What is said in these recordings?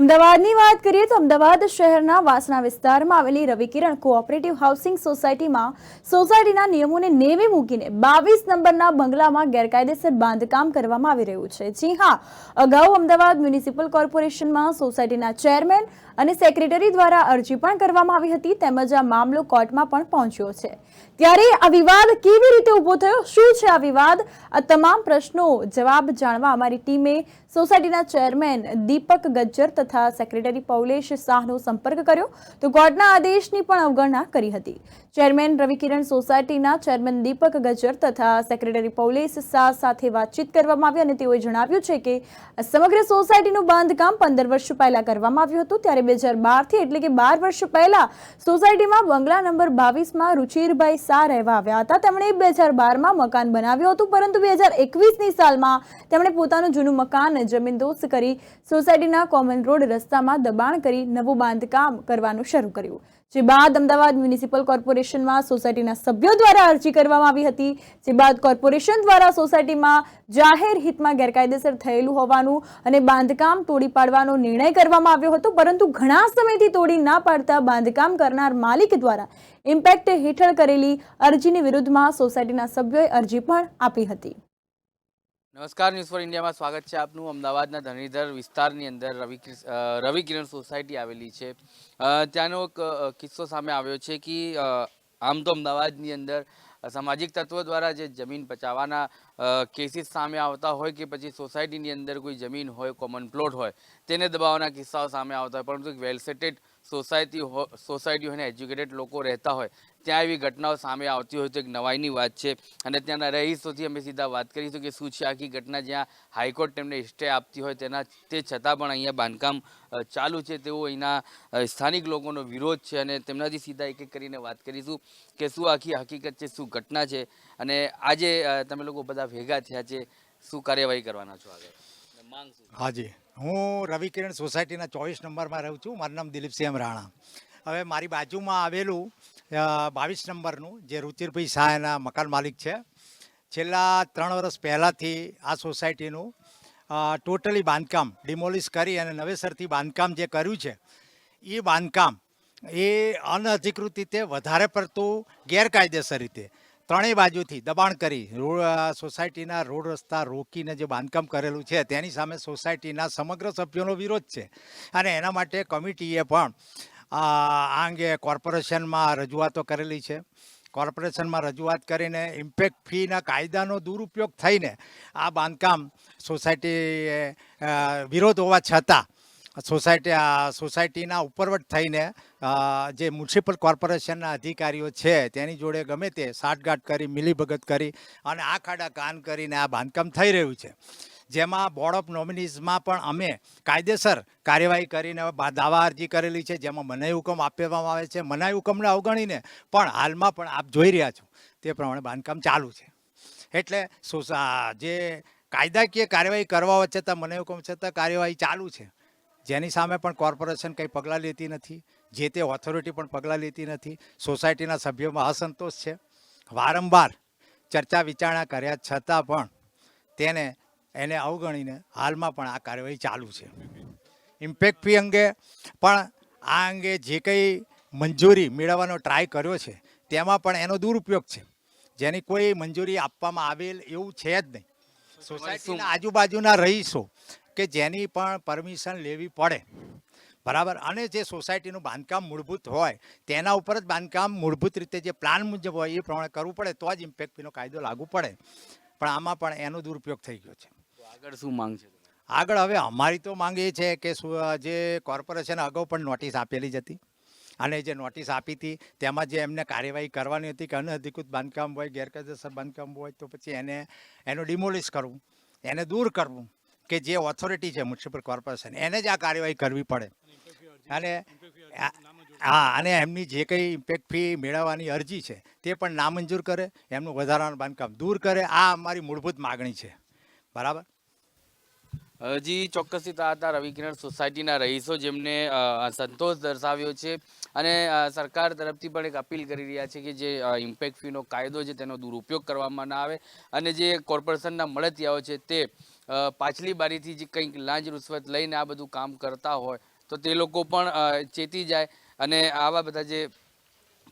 અમદાવાદની વાત કરીએ તો અમદાવાદ શહેરના વાસણા વિસ્તારમાં આવેલી રવિકિરણ કોઓપરેટિવ હાઉસિંગ સોસાયટીમાં સોસાયટીના નિયમોને નેવે મૂકીને બાવીસ નંબરના બંગલામાં ગેરકાયદેસર બાંધકામ કરવામાં આવી રહ્યું છે. જી હા, અગાઉ અમદાવાદ મ્યુનિસિપલ કોર્પોરેશનમાં સોસાયટીના ચેરમેન અને સેક્રેટરી દ્વારા અરજી પણ કરવામાં આવી હતી, તેમજ આ મામલો કોર્ટમાં પણ પહોંચ્યો છે. ત્યારે આ વિવાદ કેવી રીતે ઊભો થયો? શું છે આ વિવાદ? આ તમામ પ્રશ્નો જવાબ જાણવા અમારી ટીમે સોસાયટીના ચેરમેન દીપક ગજ્જર તથા સેક્રેટરી પૌલેશ શાહનો સંપર્ક કર્યો તો કોર્ટના આદેશની પણ અવગણના કરી હતી. ચેરમેન રવિકિરણ સોસાયટીના ચેરમેન દીપક ગજર તથા સેક્રેટરી પૌલેશ શાહ સાથે વાતચીત કરવામાં આવી અને તેઓએ જણાવ્યું છે કે સમગ્ર સોસાયટીનું બાંધકામ પંદર વર્ષ પહેલા કરવામાં આવ્યું હતું. ત્યારે બે હજાર બારથી એટલે કે બાર વર્ષ પહેલા સોસાયટીમાં બંગલા નંબર બાવીસમાં રુચિરભાઈ શાહ રહેવા આવ્યા હતા. તેમણે બે હજાર બારમાં મકાન બનાવ્યું હતું, પરંતુ બે હજાર એકવીસની સાલમાં તેમણે પોતાનું જૂનું મકાન જમીન દોસ્ત કરી સોસાયટીના કોમન રોડ રસ્તામાં દબાણ કરી નવું બાંધકામ કરવાનું શરૂ કર્યું. જે બાદ અમદાવાદ મ્યુનિસિપલ કોર્પોરેશનમાં સોસાયટીના સભ્યો દ્વારા અરજી કરવામાં આવી હતી. જે બાદ કોર્પોરેશન દ્વારા સોસાયટીમાં જાહેર હિતમાં ગેરકાયદેસર થયેલું હોવાનું અને બાંધકામ તોડી પાડવાનો નિર્ણય કરવામાં આવ્યો હતો. પરંતુ ઘણા સમયથી તોડી ના પાડતા બાંધકામ કરનાર માલિક દ્વારા ઇમ્પેક્ટ હેઠળ કરેલી અરજીની વિરુદ્ધમાં સોસાયટીના સભ્યોએ અરજી પણ આપી હતી. નમસ્કાર ન્યૂઝ ફોર ઇન્ડિયામાં સ્વાગત છે આપનું. અમદાવાદના ધનીધર વિસ્તારની અંદર રવિ રવિ કિરણ સોસાયટી આવેલી છે. ત્યાંનો એક કિસ્સો સામે આવ્યો છે કે આમ તો અમદાવાદની અંદર સામાજિક તત્વો દ્વારા જે જમીન બચાવવાના કેસીસ સામે આવતા હોય કે પછી સોસાયટીની અંદર કોઈ જમીન હોય કોમન પ્લોટ હોય, તેને દબાવવાના કિસ્સાઓ સામે આવતા હોય. પરંતુ વેલ સેટેડ સોસાયટી હો સોસાયટી હોય ને એજ્યુકેટેડ લોકો રહેતા હોય, ત્યાં એવી ઘટનાઓ સામે આવતી હોય તો એક નવાઈની વાત છે. અને ત્યાંના રહીશોથી અમે સીધા વાત કરીશું કે શું છે આખી ઘટના જ્યાં હાઈકોર્ટ તેમને સ્ટે આપતી હોય તેના, તે છતાં પણ અહીંયા બાંધકામ ચાલુ છે. તેવો અહીંના સ્થાનિક લોકોનો વિરોધ છે અને તેમનાથી સીધા એક એક કરીને વાત કરીશું કે શું આખી હકીકત છે, શું ઘટના છે અને આજે તમે લોકો બધા ભેગા થયા છે, શું કાર્યવાહી કરવાના છો આગળ? અને માંગ? હાજી. હું રવિકિરણ સોસાયટીના ચોવીસ નંબરમાં રહું છું. મારું નામ દિલીપસિંહ રાણા. હવે મારી બાજુમાં આવેલું બાવીસ નંબરનું જે રુચિરભાઈ શાહ એના મકાન માલિક છે. છેલ્લા ત્રણ વર્ષ પહેલાંથી આ સોસાયટીનું ટોટલી બાંધકામ, ડિમોલિશ કરી અને નવેસરથી બાંધકામ જે કર્યું છે, એ બાંધકામ એ અનઅધિકૃત રીતે વધારે પડતું ગેરકાયદેસર રીતે. ત્રણેય બાજુથી દબાણ કરી રોડ સોસાયટીના રોડ રસ્તા રોકીને જે બાંધકામ કરેલું છે, તેની સામે સોસાયટીના સમગ્ર સભ્યોનો વિરોધ છે. અને એના માટે કમિટીએ પણ આ અંગે કોર્પોરેશનમાં રજૂઆતો કરેલી છે. કોર્પોરેશનમાં રજૂઆત કરીને ઇમ્પેક્ટ ફીના કાયદાનો દુરુપયોગ થઈને આ બાંધકામ સોસાયટી વિરોધ હોવા છતાં સોસાયટી સોસાયટીના ઉપરવટ થઈને જે મ્યુનિસિપલ કોર્પોરેશનના અધિકારીઓ છે, તેની જોડે ગમે તે સાઠગાંઠ કરી, મિલીભગત કરી અને આ ખાડા કાન કરીને આ બાંધકામ થઈ રહ્યું છે. જેમાં બોર્ડ ઓફ નોમિનીઝમાં પણ અમે કાયદેસર કાર્યવાહી કરીને દાવા અરજી કરેલી છે. જેમાં મનાઈ હુકમ આપવામાં આવે છે. મનાઈ હુકમને અવગણીને પણ હાલમાં પણ આપ જોઈ રહ્યા છો. તે પ્રમાણે બાંધકામ ચાલુ છે. એટલે જે કાયદાકીય કાર્યવાહી કરવા છતાં મને હુકમ છતાં કાર્યવાહી ચાલુ છે. જેની સામે પણ કોર્પોરેશન કંઈ પગલાં લેતી નથી જે તે ઓથોરિટી પણ પગલાં લેતી નથી સોસાયટીના સભ્યોમાં અસંતોષ છે. વારંવાર ચર્ચા વિચારણા કર્યા છતાં પણ તેને એને અવગણીને હાલમાં પણ આ કાર્યવાહી ચાલુ છે. ઇમ્પેક્ટ ફી અંગે પણ આ અંગે જે કંઈ મંજૂરી મેળવવાનો ટ્રાય કર્યો છે તેમાં પણ એનો દુરુપયોગ છે. જેની કોઈ મંજૂરી આપવામાં આવેલ એવું છે જ નહીં. સોસાયટીના આજુબાજુના રહીશો કે જેની પણ પરમિશન લેવી પડે. બરાબર? અને જે સોસાયટીનું બાંધકામ મૂળભૂત હોય તેના ઉપર જ બાંધકામ મૂળભૂત રીતે જે પ્લાન મુજબ હોય એ પ્રમાણે કરવું પડે તો જ ઇમ્પેક્ટ ફીનો કાયદો લાગુ પડે. પણ આમાં પણ એનો દુરુપયોગ થઈ ગયો છે. આગળ શું માંગ છે આગળ હવે અમારી તો માંગ એ છે કે જે કોર્પોરેશન અગાઉ પણ નોટિસ આપેલી જ હતી. અને જે નોટિસ આપી હતી તેમાં જે એમને કાર્યવાહી કરવાની હતી કે અનઅધિકૃત બાંધકામ હોય ગેરકાયદેસર બાંધકામ હોય તો પછી એને એનું ડિમોલિશ કરવું એને દૂર કરવું. કે જે ઓથોરિટી છે મ્યુનિસિપલ કોર્પોરેશન એને જ આ કાર્યવાહી કરવી પડે. અને હા, અને એમની જે કંઈ ઇમ્પેક્ટ ફી મેળવવાની અરજી છે, તે પણ નામંજૂર કરે, એમનું વધારાનું બાંધકામ દૂર કરે. આ અમારી મૂળભૂત માગણી છે. બરાબર? હજી ચોક્કસથી આ હતા રવિકિરણ સોસાયટીના રહીશો જેમને સંતોષ દર્શાવ્યો છે. અને સરકાર તરફથી પણ એક અપીલ કરી રહ્યા છે કે જે ઇમ્પેક્ટ ફીનો કાયદો છે તેનો દુરુપયોગ કરવામાં ના આવે. અને જે કોર્પોરેશનના મળતિયાઓ છે તે પાછલી બારીથી જે કંઈક લાંચ રૂશ્વત લઈને આ બધું કામ કરતા હોય, તો તે લોકો પણ ચેતી જાય. અને આવા બધા જે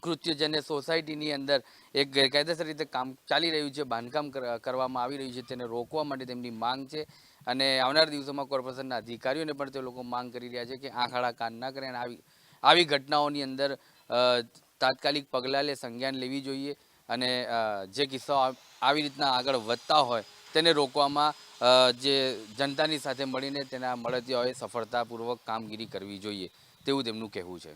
કૃત્ય જેને સોસાયટીની અંદર એક ગેરકાયદેસર રીતે કામ ચાલી રહ્યું છે, બાંધકામ કર- કરવામાં આવી રહ્યું છે, તેને રોકવા માટે તેમની માંગ છે. અને આવનાર દિવસોમાં કોર્પોરેશનના અધિકારીઓને પણ તે લોકો માંગ કરી રહ્યા છે કે આંખ આડા કાન ના કરે અને આવી આવી ઘટનાઓની અંદર તાત્કાલિક પગલાં લે, સંજ્ઞાન લેવી જોઈએ અને જે કિસ્સાઓ આવી રીતના આગળ વધતા હોય તેને રોકવામાં જે જનતાની સાથે મળીને તેના મળતિયાઓએ સફળતાપૂર્વક કામગીરી કરવી જોઈએ તેવું તેમનું કહેવું છે.